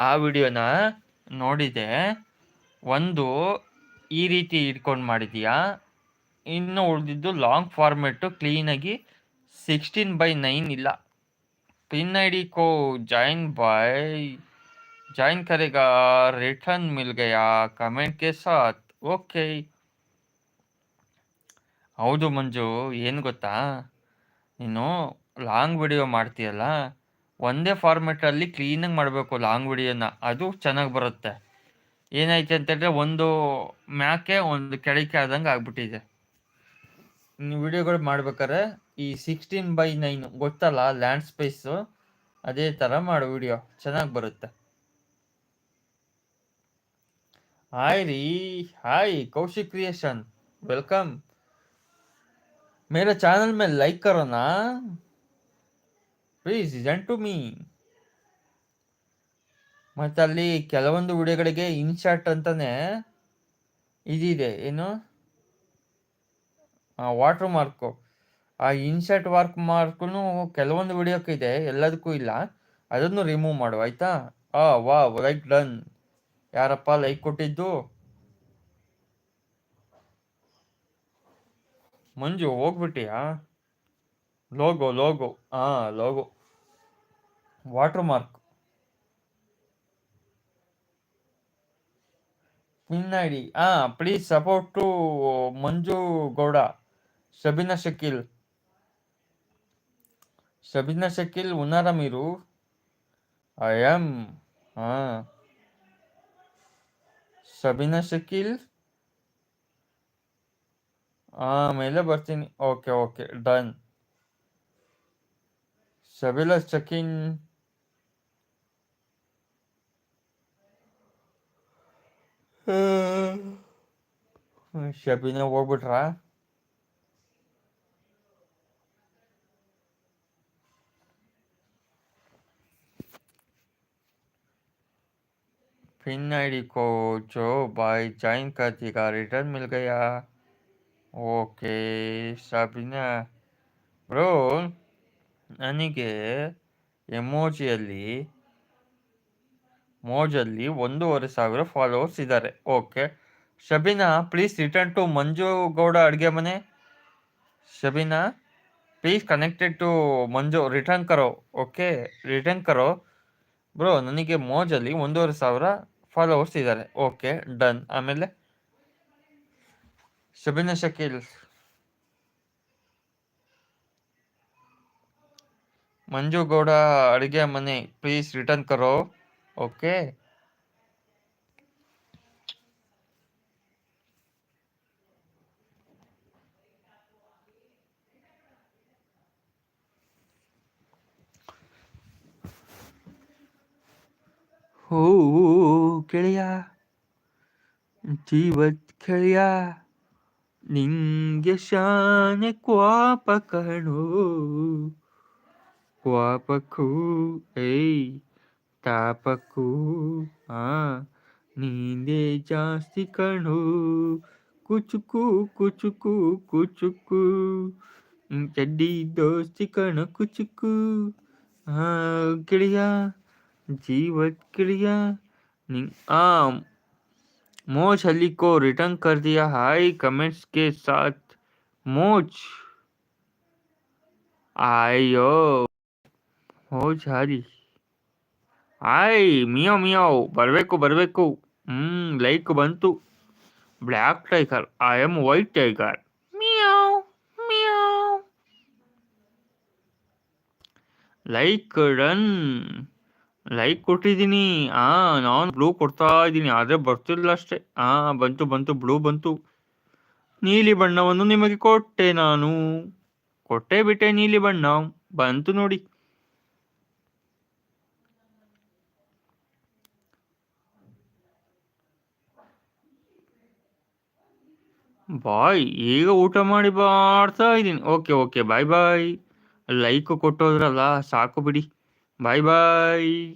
ಆ ವಿಡಿಯೋನ ನೋಡಿದೆ. ಒಂದು ಈ ರೀತಿ ಇಟ್ಕೊಂಡು ಮಾಡಿದೀಯಾ? ಇನ್ನು ಉಳಿದಿದ್ದು ಲಾಂಗ್ ಫಾರ್ಮೆಟ್ಟು ಕ್ಲೀನಾಗಿ ಸಿಕ್ಸ್ಟೀನ್ ಬೈ ನೈನ್ ಇಲ್ಲ. ಪಿನ್ ಐ ಡಿ ಕೋ ಜಾಯಿನ್ ಬೈ ಜಾಯಿನ್ ಕರೆಗ ರಿಟರ್ನ್ ಮಿಲ್ಗಯ? ಕಮೆಂಟ್ ಕೆ ಸಾತ್ ಓಕೆ. ಹೌದು ಮಂಜು, ಏನು ಗೊತ್ತಾ? ನೀನು ಲಾಂಗ್ ವಿಡಿಯೋ ಮಾಡ್ತೀಯಲ್ಲ? ಒಂದೇ ಫಾರ್ಮೆಟಲ್ಲಿ ಕ್ಲೀನಾಗಿ ಮಾಡಬೇಕು ಲಾಂಗ್ ವಿಡಿಯೋನ ಅದು ಚೆನ್ನಾಗಿ ಬರುತ್ತೆ. ಏನಾಯ್ತು ಅಂತೇಳಿದ್ರೆ ಒಂದು ಮ್ಯಾಕೆ ಒಂದು ಕೆಳಕ್ಕೆ ಆದಂಗೆ ಆಗ್ಬಿಟ್ಟಿದೆ. ವಿಡಿಯೋಗಳು ಮಾಡ್ಬೇಕಾದ್ರೆ ಈ ಸಿಕ್ಸ್ಟೀನ್ ಬೈ ನೈನ್ ಗೊತ್ತಲ್ಲ ಲ್ಯಾಂಡ್ ಸ್ಪೇಸು ಅದೇ ಥರ ಮಾಡು ವಿಡಿಯೋ. ಚೆನ್ನಾಗಿ ಬರುತ್ತೆ. ಹಾಯ್ ರೀ. ಹಾಯ್, ಕೌಶಿಕ್ ಕ್ರಿಯೇಷನ್ ವೆಲ್ಕಮ್ ಮೇಲೆ ಚಾನಲ್ ಮೇಲೆ ಲೈಕ್ ಕರೋನಾ? ಪ್ಲೀಸ್ ಜನ್ ಟು ಮೀ ಮತ್ತೆ ಅಲ್ಲಿ ಕೆಲವೊಂದು ವಿಡಿಯೋಗಳಿಗೆ ಇನ್ಶಾರ್ಟ್ ಅಂತಾನೆ ಇದಿದೆ, ಏನು? ವಾಟರ್ ಮಾರ್ಕು ಆ ಇನ್ಶರ್ಟ್ ವರ್ಕ್ ಮಾರ್ಕು ಕೆಲವೊಂದು ವಿಡಿಯೋಕ್ಕೆ ಇದೆ, ಎಲ್ಲದಕ್ಕೂ ಇಲ್ಲ. ಅದನ್ನು ರಿಮೂವ್ ಮಾಡು, ಆಯ್ತಾ? ಆ ವಾ ಲೈಕ್ ಡನ್ ಯಾರಪ್ಪ ಲೈಕ್ ಕೊಟ್ಟಿದ್ದು? ಮಂಜು, ಹೋಗ್ಬಿಟ್ಟಿಯಾ? ಲೋಗೋ ಲೋಗೋ ಹಾ logo water mark pin I D ಹಾ please support to Manju Gowda Shabina Shakil Sabina Shakil ఉన్నారా మీరు ఐ యామ్ ಸಬಿನಾ ಶಕೀಲ್ ಆಮೇಲೆ ಬರ್ತೀನಿ okay okay done Sabila Shakin ಶಬಿನ ಹೋಗ್ಬಿಟ್ರಾ pin ID को जो बाय ज्वाइन कर दिया रिटर्न मिल गया ಓಕೆ ಸಾಬಿನ ಬ್ರೋ ನನಗೆ ಎಮೋಜಿಯಲ್ಲಿ ಮೋಜಲ್ಲಿ ಒಂದೂವರೆ ಸಾವಿರ ಫಾಲೋವರ್ಸ್ ಇದ್ದಾರೆ okay Shabina please return to Manju Gowda ಅಡುಗೆ ಮನೆ. Shabina please connected to Manju return Karo. Okay return ಕರೋ. ಬ್ರೋ ನನಗೆ ಮೋಜಲ್ಲಿ ಒಂದೂವರೆ ಸಾವಿರ ಫಾಲೋವರ್ಸ್ ಇದ್ದಾರೆ ಓಕೆ ಡನ್ ಆಮೇಲೆ ಶಬಿನಾ ಶಕೀಲ್. ಮಂಜು ಗೌಡ ಅಡುಗೆ ಮನೆ ಪ್ಲೀಸ್ ರಿಟರ್ನ್ ಕರೋ. ಓಕೆ ಹೋ ಗೆಳೆಯ ಜೀವತ್ ಗೆಳೆಯ ನಿಂಗೆ ಶಾನೆ ಕ್ವಾಪ ಕಣೋ ಕ್ವಾಪಕ್ಕೂ ಏಯ್ ತಾಪಕ್ಕೂ ಆ ನೀಂದೇ ಜಾಸ್ತಿ ಕಣೋ ಕುಚುಕು ಕುಚುಕು ಕುಚುಕು ಚಡ್ಡಿ ದೋಸ್ತಿ ಕಣ ಕುಚುಕು ಆ ಗೆಳೆಯ जीवत क्रिया आ मोज अली को रिटर्न कर दिया हाई कमेंट्स के साथ मोज आयो मोज हरी ಆಯ್, ಮಿಯೋ ಮಿಯೋ, ಬರಬೇಕು ಬರಬೇಕು. ಹ್ಞೂ ಲೈಕ್ ಬಂತು. Black tiger, I'm white tiger. Meow meow. Like run like ಕೊಟ್ಟಿದ್ದೀನಿ. ಆ, ನಾನು ಬ್ಲೂ ಕೊಡ್ತಾ ಇದ್ದೀನಿ, ಆದರೆ ಬರ್ತಿಲ್ಲ ಅಷ್ಟೇ. ಆ, ಬಂತು ಬಂತು, ಬ್ಲೂ ಬಂತು. ನೀಲಿ ಬಣ್ಣವನ್ನು ನಿಮಗೆ ಕೊಟ್ಟೆ ನಾನು. ಕೊಟ್ಟೆ ಬಿಟ್ಟೆ ನೀಲಿ ಬಣ್ಣ. ಬಂತು ನೋಡಿ. ಬಾಯ್, ಈಗ ಊಟ ಮಾಡಿ ಬಾಡ್ತಾ ಇದ್ದೀನಿ. Okay okay, bye bye. Like ಕೊಟ್ಟೋದ್ರಲ್ಲ, ಸಾಕು ಬಿಡಿ. ಬಾಯ್ ಬಾಯ್.